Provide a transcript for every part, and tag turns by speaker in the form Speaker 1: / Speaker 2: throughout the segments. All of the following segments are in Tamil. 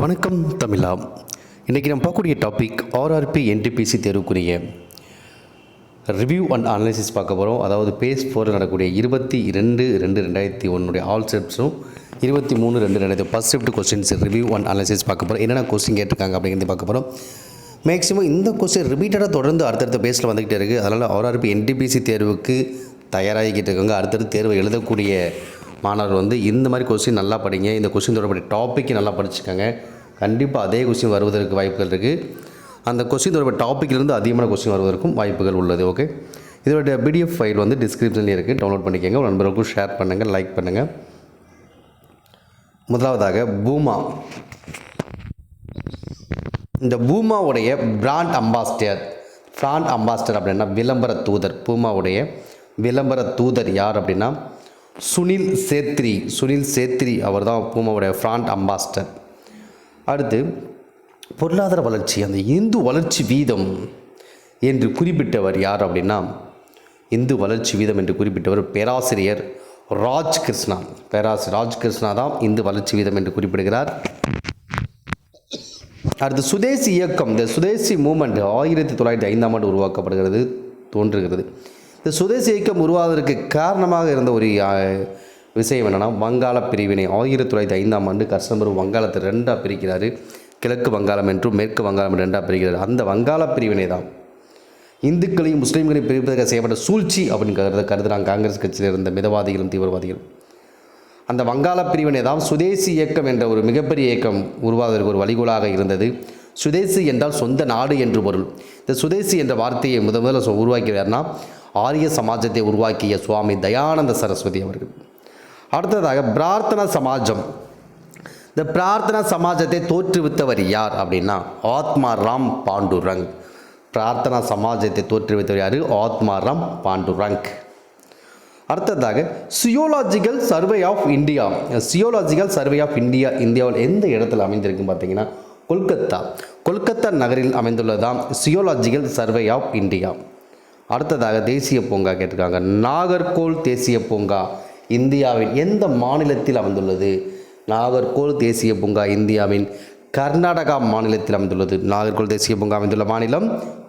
Speaker 1: வணக்கம் தமிழா. இன்றைக்கி நம்ம பார்க்கக்கூடிய டாபிக் ஆர்ஆர்பி என்டிபிசி தேர்வுக்குரிய ரிவ்யூ அண்ட் அனாலிசிஸ் பார்க்க போகிறோம் அதாவது பேஸ் ஃபோரில் நடக்கக்கூடிய இருபத்தி ரெண்டு ரெண்டு ரெண்டாயிரத்தி ஒன்றுடைய ஆல் ஸ்டெப்ஸும் இருபத்தி மூணு ரெண்டு ரெண்டாயிரத்தி first shift questions review and analysis பார்க்க போகிறோம் என்னென்ன கொஸ்டின் கேட்டிருக்காங்க அப்படிங்கிறது பார்க்க போகிறோம் மேக்ஸிமம் இந்த கொஸ்டின் ரிப்பீட்டடாக தொடர்ந்து அடுத்தடுத்த பேஸில் வந்துக்கிட்டே இருக்குது அதனால் ஆர்ஆர்பி என்டிபிசி தேர்வுக்கு தயாராகிக்கிட்டு இருக்காங்க. அடுத்தடுத்து தேர்வு எழுதக்கூடிய மாணவர் வந்து இந்த மாதிரி கொஸ்டின் நல்லா படிங்க. இந்த கொஸ்டின் தொடர்புடைய டாப்பிக்கு நல்லா படிச்சுக்கோங்க. கண்டிப்பாக அதே கொஸ்டின் வருவதற்கு வாய்ப்புகள் இருக்குது அந்த கொஸ்டின் தொடர்பு டாப்பிக்கிலேருந்து அதிகமான கொஸ்டின் வருவதற்கும் வாய்ப்புகள் உள்ளது ஓகே இதோடைய பிடிஎஃப் ஃபைல் வந்து டிஸ்கிரிப்ஷன்லேயே இருக்குது டவுன்லோட் பண்ணிக்கோங்க. உங்கள் நண்பர்களுக்கும் ஷேர் பண்ணுங்கள் லைக் பண்ணுங்கள் முதலாவதாக பூமா இந்த பூமாவுடைய பிராண்ட் அம்பாஸ்டர் பிராண்ட் அம்பாஸ்டர் அப்படின்னா விளம்பர தூதர். பூமாவுடைய விளம்பர தூதர் யார் அப்படின்னா சுனில் சேத்ரி சுனில் சேத்ரி அவர் தான் பூமாவுடைய ஃப்ராண்ட் அம்பாஸ்டர் அடுத்து பொருளாதார வளர்ச்சி அந்த இந்து வளர்ச்சி வீதம் என்று குறிப்பிட்டவர் யார் அப்படின்னா இந்து வளர்ச்சி வீதம் என்று குறிப்பிட்டவர் பேராசிரியர் ராஜ் கிருஷ்ணா. பேராசிரியர் ராஜ் கிருஷ்ணா தான் இந்து வளர்ச்சி வீதம் என்று குறிப்பிடுகிறார். அடுத்து சுதேசி இயக்கம் இந்த சுதேசி மூமெண்ட் ஆயிரத்தி தொள்ளாயிரத்தி ஐந்தாம் ஆண்டு உருவாக்கப்படுகிறது தோன்றுகிறது. இந்த சுதேசி இயக்கம் உருவாவதற்கு காரணமாக இருந்த ஒரு விஷயம் என்னென்னா வங்காள பிரிவினை. ஆயிரத்தி தொள்ளாயிரத்தி ஐந்தாம் ஆண்டு கர்சம்பர் வங்காளத்தை ரெண்டாக பிரிக்கிறாரு. கிழக்கு வங்காளம் என்றும் மேற்கு வங்காளம் ரெண்டாக பிரிக்கிறார். அந்த வங்காள பிரிவினை தான். இந்துக்களையும் முஸ்லீம்களையும் பிரிப்பதற்காக செய்யப்பட்ட சூழ்ச்சி அப்படின்னு கருத கருதுகிறாங்க காங்கிரஸ் கட்சியில் இருந்த மிதவாதிகளும் தீவிரவாதிகளும். அந்த வங்காள பிரிவினை தான் சுதேசி இயக்கம் என்ற ஒரு மிகப்பெரிய இயக்கம் உருவாவதற்கு ஒரு வழிகோலாக இருந்தது. சுதேசி என்றால் சொந்த நாடு என்று பொருள். இந்த சுதேசி என்ற வார்த்தையை முத முதல்ல சொ- ஆரிய சமாஜத்தை உருவாக்கிய சுவாமி தயானந்த சரஸ்வதி அவர்கள். அடுத்ததாக பிரார்த்தனா சமாஜம். இந்த பிரார்த்தனா சமாஜத்தை தோற்றுவித்தவர் யார் அப்படின்னா ஆத்மா ராம் பாண்டுரங். பிரார்த்தனா சமாஜத்தை தோற்றுவித்தவர் யார்? ஆத்மா ராம் பாண்டுரங். அடுத்ததாக geological survey of India. Geological survey of India இந்தியாவில் எந்த இடத்துல அமைந்திருக்கு பார்த்தீங்கன்னா கொல்கத்தா. கொல்கத்தா நகரில் அமைந்துள்ளதாம் சியோலாஜிக்கல் சர்வே ஆஃப் இந்தியா. அடுத்ததாக தேசிய பூங்கா கேட்டிருக்காங்க. நாகர்கோல் தேசிய பூங்கா இந்தியாவின் எந்த மாநிலத்தில் அமைந்துள்ளது? நாகர்கோல் தேசிய பூங்கா இந்தியாவின் கர்நாடகா மாநிலத்தில் அமைந்துள்ளது. நாகர்கோல் தேசிய பூங்கா அமைந்துள்ள மாநிலம்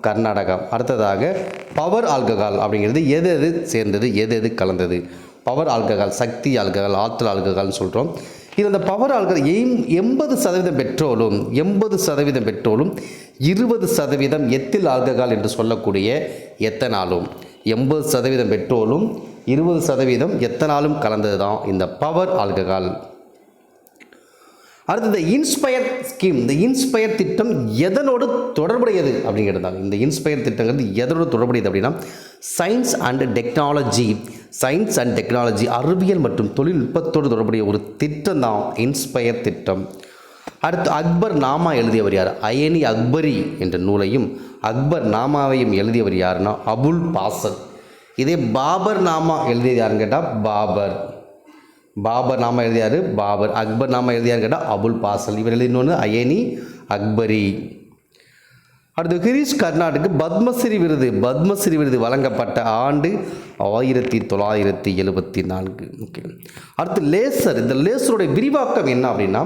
Speaker 1: கர்நாடகா. அடுத்ததாக பவர் ஆல்கஹால் அப்படிங்கிறது எது எது சேர்ந்தது எது எது கலந்தது? பவர் ஆல்கஹால் சக்தி ஆல்கஹால் ஆற்றல் ஆல்கஹால்னு சொல்கிறோம் இது அந்த பவர் ஆல்கஹால் எம் எண்பது சதவீதம் பெட்ரோலும் எண்பது சதவீதம் பெட்ரோலும் இருபது சதவீதம் எத்தில் ஆல்கஹால் என்று சொல்லக்கூடிய எத்தனாலும். எண்பது சதவீதம் பெட்ரோலும் இருபது சதவீதம் எத்தனாலும் கலந்தது தான் இந்த பவர் ஆல்கஹால் அடுத்து இந்த இன்ஸ்பயர் ஸ்கீம் இந்த இன்ஸ்பயர் திட்டம் எதனோடு தொடர்புடையது அப்படிங்கிறது தான் இந்த இன்ஸ்பயர் திட்டங்கிறது எதனோடு தொடர்புடையது அப்படின்னா science and technology science and technology அறிவியல் மற்றும் தொழில்நுட்பத்தோடு தொடர்புடைய ஒரு திட்டம் தான் இன்ஸ்பயர் திட்டம். அடுத்து அக்பர் நாமா எழுதியவர் யார்? அயனி அக்பரி என்ற நூலையும் அக்பர் நாமாவையும் எழுதியவர் யாருன்னா? அபுல் பாசல் இதே பாபர் நாமா எழுதியது யாருன்னு கேட்டால் பாபர். பாபர் நாமா எழுதியார் பாபர். அக்பர் நாம எழுதியாருன்னு கேட்டால் அபுல் பாசல் இவர் எழுதினொன்று அயனி அக்பரி. அடுத்து கிரீஷ் கர்நாடுக்கு பத்மஸ்ரீ விருது பத்மஸ்ரீ விருது வழங்கப்பட்ட ஆண்டு ஆயிரத்தி தொள்ளாயிரத்தி எழுபத்தி நான்கு. ஓகே. அடுத்து லேசர் இந்த லேசருடைய விரிவாக்கம் என்ன அப்படின்னா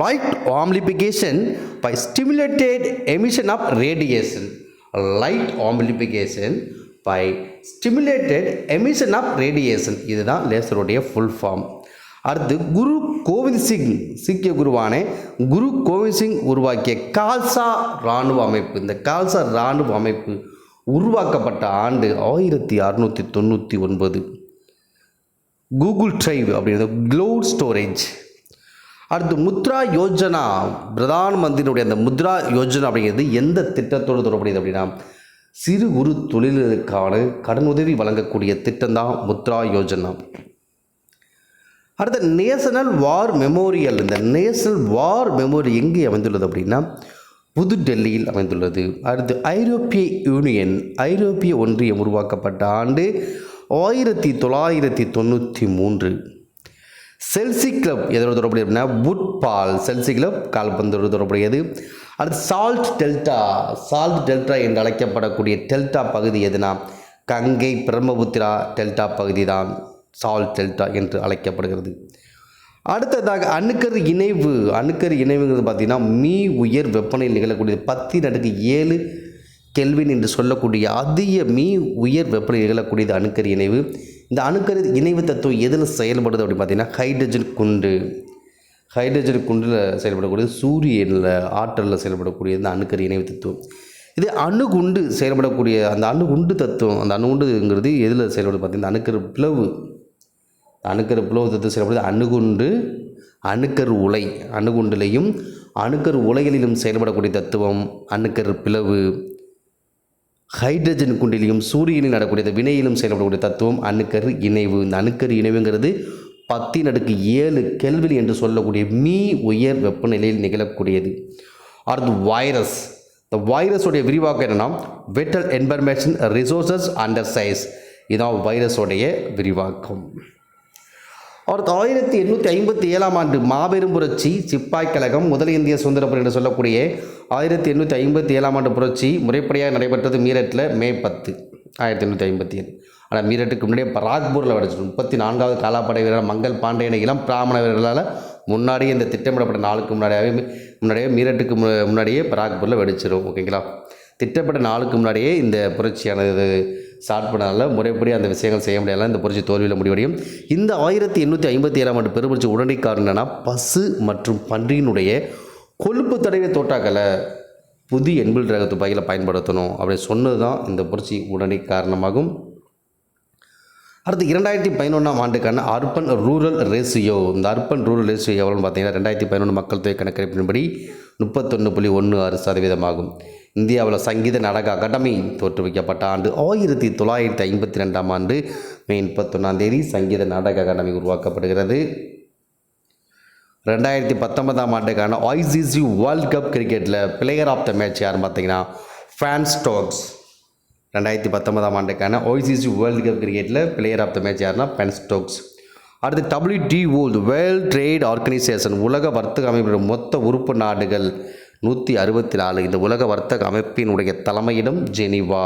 Speaker 1: light amplification by stimulated emission of radiation light amplification by stimulated emission of radiation இதுதான் லேசருடைய ஃபுல் ஃபார்ம் அடுத்து குரு கோவிந்த் சிங் சீக்கிய குருவான குரு கோவிந்த் சிங் உருவாக்கிய கால்சா இராணுவ அமைப்பு. இந்த கால்சா இராணுவ அமைப்பு உருவாக்கப்பட்ட ஆண்டு ஆயிரத்தி அறுநூற்றி தொண்ணூற்றி ஒன்பது. கூகுள் ட்ரைவ் அப்படிங்கிறது க்ளோட் ஸ்டோரேஜ். அடுத்து முத்ரா யோஜனா பிரதான் மந்திரியுடைய அந்த முத்ரா யோஜனா அப்படிங்கிறது எந்த திட்டத்தோடு தொடர்புடையது அப்படின்னா சிறு குறு தொழிலுக்கான கடனுதவி வழங்கக்கூடிய திட்டம்தான் முத்ரா யோஜனா. அடுத்த நேஷனல் வார் மெமோரியல். இந்த நேஷனல் வார் மெமோரியல் எங்கே அமைந்துள்ளது அப்படின்னா புது டெல்லியில் அமைந்துள்ளது. அடுத்து ஐரோப்பிய யூனியன் ஐரோப்பிய ஒன்றியம் உருவாக்கப்பட்ட ஆண்டு ஆயிரத்தி தொள்ளாயிரத்தி தொண்ணூற்றி மூன்று. செல்சி கிளப் எதோட தொடர்புடைய அப்படின்னா புட்பால் செல்சி கிளப் கால்பந்தோடு தொடர்புடையது. அடுத்து சால்ட் டெல்டா சால்ட் டெல்டா என்று அழைக்கப்படக்கூடிய டெல்டா பகுதி எதுனா கங்கை பிரம்மபுத்திரா டெல்டா பகுதி தான். சால் டெல்டா என்று அழைக்கப்படுகிறது. அடுத்ததாக அணுக்கரு இணைவு அணுக்கரு இணைவுங்கிறது பார்த்திங்கன்னா மீ உயர் வெப்பநிலை நிகழக்கூடிய பத்தி நடுக்கு ஏழு கெல்வின் என்று சொல்லக்கூடிய அதிக மீ உயர் வெப்பநிலை நிகழக்கூடியது அணுக்கரு இணைவு. இந்த அணுக்கரு இணைவு தத்துவம் எதில் செயல்படுது அப்படின்னு பார்த்தீங்கன்னா ஹைட்ரஜன் குண்டு. ஹைட்ரஜன் குண்டில் செயல்படக்கூடியது சூரியனில் ஆற்றலில் செயல்படக்கூடிய இந்த அணுக்கரு இணைவு தத்துவம். இது அணுகுண்டு செயல்படக்கூடிய அந்த அணுகுண்டு தத்துவம் அந்த அணுகுண்டுங்கிறது எதில் செயல்படுது பார்த்தீங்கன்னா அணுக்கரு பிளவு அணுக்கர் பிளவு செயல்படுது அணுகுண்டு அணுக்கரு உலை அணுகுண்டிலையும் அணுக்கர் உலைகளிலும் செயல்படக்கூடிய தத்துவம் அணுக்கரு பிளவு. ஹைட்ரஜன் குண்டிலையும் சூரியனில் நடக்கூடிய வினையிலும் செயல்படக்கூடிய தத்துவம் அணுக்கரு இணைவு. இந்த அணுக்கரு இணைவுங்கிறது பத்தின் அடுக்கு ஏழு கெல்வில் என்று சொல்லக்கூடிய மீ உயர் வெப்பநிலையில் நிகழக்கூடியது. அடுத்து வைரஸ். இந்த வைரஸோடைய விரிவாக்கம் என்னென்னா vital information resources under seize இதுதான் வைரஸோடைய விரிவாக்கம். அவர் ஆயிரத்தி எண்ணூற்றி ஐம்பத்தி ஏழாம் ஆண்டு மாபெரும் புரட்சி சிப்பாய் கழகம் முதல் இந்திய சுதந்திர போர் என்று சொல்லக்கூடிய ஆயிரத்தி எண்ணூற்றி ஐம்பத்தி ஏழாம் ஆண்டு புரட்சி முறைப்படியாக நடைபெற்றது மீரட்டில் மே பத்து ஆயிரத்தி எண்ணூற்றி ஐம்பத்தி ஏழு. ஆனால் மீரட்டுக்கு முன்னாடியே பராக்பூரில் வெடிச்சிடும் முப்பத்தி நான்காவது காலாப்படை வீரர் மங்கள் பாண்டியன இளம் பிராமண வீரர்களால் முன்னாடியே இந்த திட்டமிடப்பட்ட நாளுக்கு முன்னாடியாகவே முன்னாடியே மீரட்டுக்கு மு- முன்னாடியே பராக்பூரில் வெடிச்சிடும் ஓகேங்களா திட்டப்பட்ட நாளுக்கு முன்னாடியே இந்த புரட்சியானது ஸ்டார்ட் பண்ணனால முறைப்படி அந்த விஷயங்கள் செய்ய முடியாத இந்த புரட்சி தோல்வியில் முடிவடையும். இந்த ஆயிரத்தி எண்ணூற்றி ஐம்பத்தி ஏழாம் ஆண்டு பெருபுரட்சி உடனடி காரணம் என்னென்னா பசு மற்றும் பன்றியினுடைய கொழுப்பு தடவை தோட்டாக்களை புது எண்பில் ரக துப்பாக்கியில் பயன்படுத்தணும் அப்படி சொன்னது தான் இந்த புரட்சி உடனடி காரணமாகும் அடுத்து இரண்டாயிரத்தி பதினொன்றாம் ஆண்டுக்கான அர்பன் ரூரல் ரேசியோ இந்த அர்பன் ரூரல் ரேசியோ எவ்வளோன்னு பார்த்தீங்கன்னா ரெண்டாயிரத்தி பதினொன்று மக்கள் தொகை கணக்கெடுப்பின்படி முப்பத்தொன்று புள்ளி ஒன்று ஆறு சதவீதமாகும். இந்தியாவில் சங்கீத நாடக அகாடமி தோற்றுவிக்கப்பட்ட ஆண்டு ஆயிரத்தி தொள்ளாயிரத்தி ஐம்பத்தி ரெண்டாம் ஆண்டு மே முப்பத்தொன்னாம் தேதி சங்கீத நாடக அகாடமி உருவாக்கப்படுகிறது. ரெண்டாயிரத்தி பத்தொன்பதாம் ஆண்டுக்கான ஐசிசி வேர்ல்ட் கப் கிரிக்கெட்டில் பிளேயர் ஆஃப் த மேட்ச் யார் பார்த்தீங்கன்னா ஃபேன் ஸ்டோக்ஸ் ரெண்டாயிரத்தி பத்தொன்பதாம் ஆண்டுக்கான ஐசிசி வேர்ல்டு கப் கிரிக்கெட்டில் பிளேயர் ஆஃப் த மேட்ச் யாருன்னா ஃபேன் ஸ்டோக்ஸ் அடுத்து டபிள்யூடிஓ வேர்ல்ட் ட்ரேட் ஆர்கனைசேஷன் உலக வர்த்தக அமைப்பினுடைய மொத்த உறுப்பு நாடுகள் நூற்றி அறுபத்தி நாலு இந்த உலக வர்த்தக அமைப்பினுடைய தலைமையிடம் ஜெனிவா.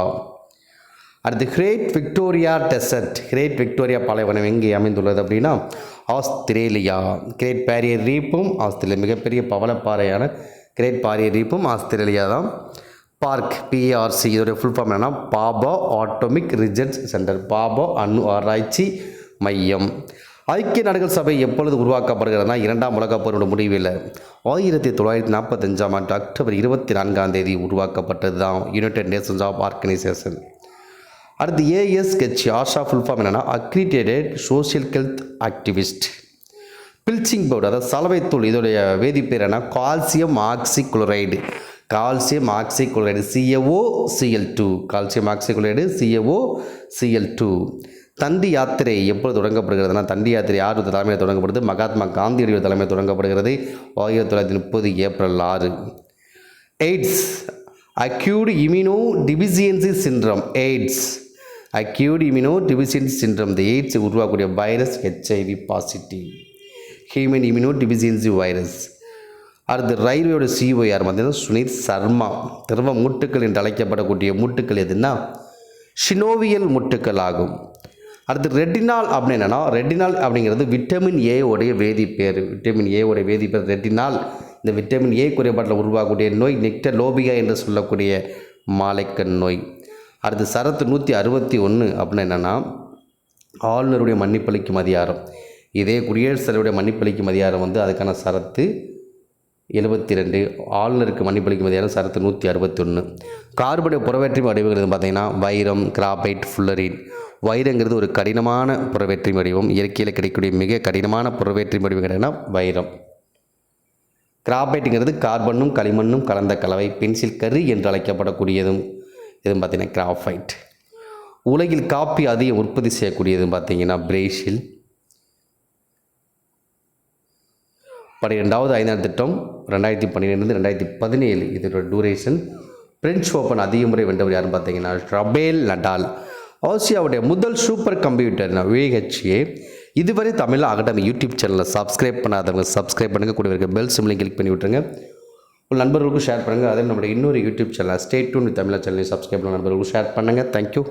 Speaker 1: அடுத்து great Victoria desert great Victoria பாலைவனம் எங்கே அமைந்துள்ளது அப்படின்னா ஆஸ்திரேலியா. கிரேட் பேரியர் ரீப்பும் ஆஸ்திரேலியா மிகப்பெரிய பவளப்பாறையான கிரேட் பாரியர் ரீப்பும் ஆஸ்திரேலியா தான். பார்க் பிஆர்சி இதோடைய ஃபுல் ஃபார்ம் என்னன்னா Bhabha atomic research centre Bhabha அணு ஆராய்ச்சி மையம். ஐக்கிய நாடுகள் சபை எப்பொழுது உருவாக்கப்படுகிறதுனா இரண்டாம் உலகப் போரோட முடிவில் ஆயிரத்தி தொள்ளாயிரத்தி நாற்பத்தஞ்சாம் ஆண்டு அக்டோபர் இருபத்தி நான்காம் தேதி உருவாக்கப்பட்டது தான் யுனைடெட் நேஷன்ஸ் ஆஃப் ஆர்கனைசேஷன் அடுத்து ஏஎஸ்ஹெச் ஆஷா ஃபுல் ஃபார்ம் என்னென்னா accredited social health activist bleaching powder அதாவது சலவைத்தூள் இதோடைய வேதிப்பேர் என்ன calcium oxy chloride calcium oxy chloride CAO CL two calcium oxy chloride CAO CL two Dandi யாத்திரை எப்போது தொடங்கப்படுகிறதுனா தண்டி யாத்திரை யார் தலைமையில் தொடங்கப்படுது மகாத்மா காந்தியுடைய தலைமையில் தொடங்கப்படுகிறது ஆயிரத்தி தொள்ளாயிரத்தி முப்பது ஏப்ரல் ஆறு. AIDS acquired immuno deficiency syndrome AIDS acquired immuno deficiency syndrome இந்த எய்ட்ஸ் உருவாக்கக்கூடிய virus HIV positive. Human immuno deficiency virus. அடுத்து ரயில்வேயோட சிஓ யார் பார்த்தீங்கன்னா சுனித் சர்மா திரவ மூட்டுக்கள் என்று அழைக்கப்படக்கூடிய மூட்டுக்கள் எதுன்னா ஷினோவியல் முட்டுக்கள் ஆகும். அடுத்து ரெட்டினால் அப்படின்னு என்னென்னா ரெட்டினால் அப்படிங்கிறது விட்டமின் ஏ உடைய வேதிப்பேர் விட்டமின் ஏ உடைய வேதிப்பேர் ரெட்டினால். இந்த விட்டமின் ஏ குறைபாட்டில் உருவாகக்கூடிய நோய் நெக்டர் லோபிகா என்று சொல்லக்கூடிய மாலைக்கண் நோய். அடுத்து சரத்து நூற்றி அறுபத்தி ஒன்று அப்படின்னு என்னென்னா ஆளுநருடைய மன்னிப்பளிக்கும் அதிகாரம் இதே குடியரசுத் தலைவருடைய மன்னிப்பளிக்கும் அதிகாரம் வந்து அதுக்கான சரத்து எழுபத்தி ரெண்டு ஆளுநருக்கு மன்னிப்பளிக்கும் அதிகாரம் சரத்து நூற்றி அறுபத்தி ஒன்று கார்பனுடைய புறவேற்றி வடிவங்கிறது பார்த்தீங்கன்னா வைரம் கிராபைட் ஃபுல்லரின் வைரங்கிறது ஒரு கடினமான புறவேற்றி வடிவம். இயற்கையில் கிடைக்கக்கூடிய மிக கடினமான புறவேற்றி வடிவம் கிடையாதுன்னா வைரம். கிராபைட்டுங்கிறது கார்பனும் களிமண்ணும் கலந்த கலவை பென்சில் கரு என்று அழைக்கப்படக்கூடியதும் இதுவும் பார்த்திங்கன்னா கிராஃபைட் உலகில் காப்பி அதிகம் உற்பத்தி செய்யக்கூடியதும் பார்த்தீங்கன்னா பிரேசில். பன்னிரெண்டாவது ஐந்தாம் திட்டம் ரெண்டாயிரத்தி பன்னிரெண்டு ரெண்டாயிரத்தி பதினேழு. இதோட டூரேஷன் பிரெஞ்சு ஓப்பன் அதிக முறை வென்றவர் யாருன்னு பார்த்தீங்கன்னா ரபேல் நடால் ஆசியாவுடைய முதல் சூப்பர் கம்ப்யூட்டர் விஹெச்ஏ இதுவரை தமிழ் அகாடமி யூடியூப் சேனலை சப்ஸ்கிரைப் பண்ணாதவங்க சப்ஸ்கிரைப் பண்ணுங்கள் கூட இருக்க பெல் சிம்லையும் கிளிக் பண்ணி விட்டுருங்க. உங்கள் நண்பர்களுக்கும் ஷேர் பண்ணுங்கள் அதே நம்மளுடைய இன்னொரு யூடியூப் சேனல் ஸ்டேட் டூன் தமிழா சேனலையும் சப்ஸ்கிரைப் பண்ண நண்பர்களுக்கும் ஷேர் பண்ணுங்கள் தேங்க்யூ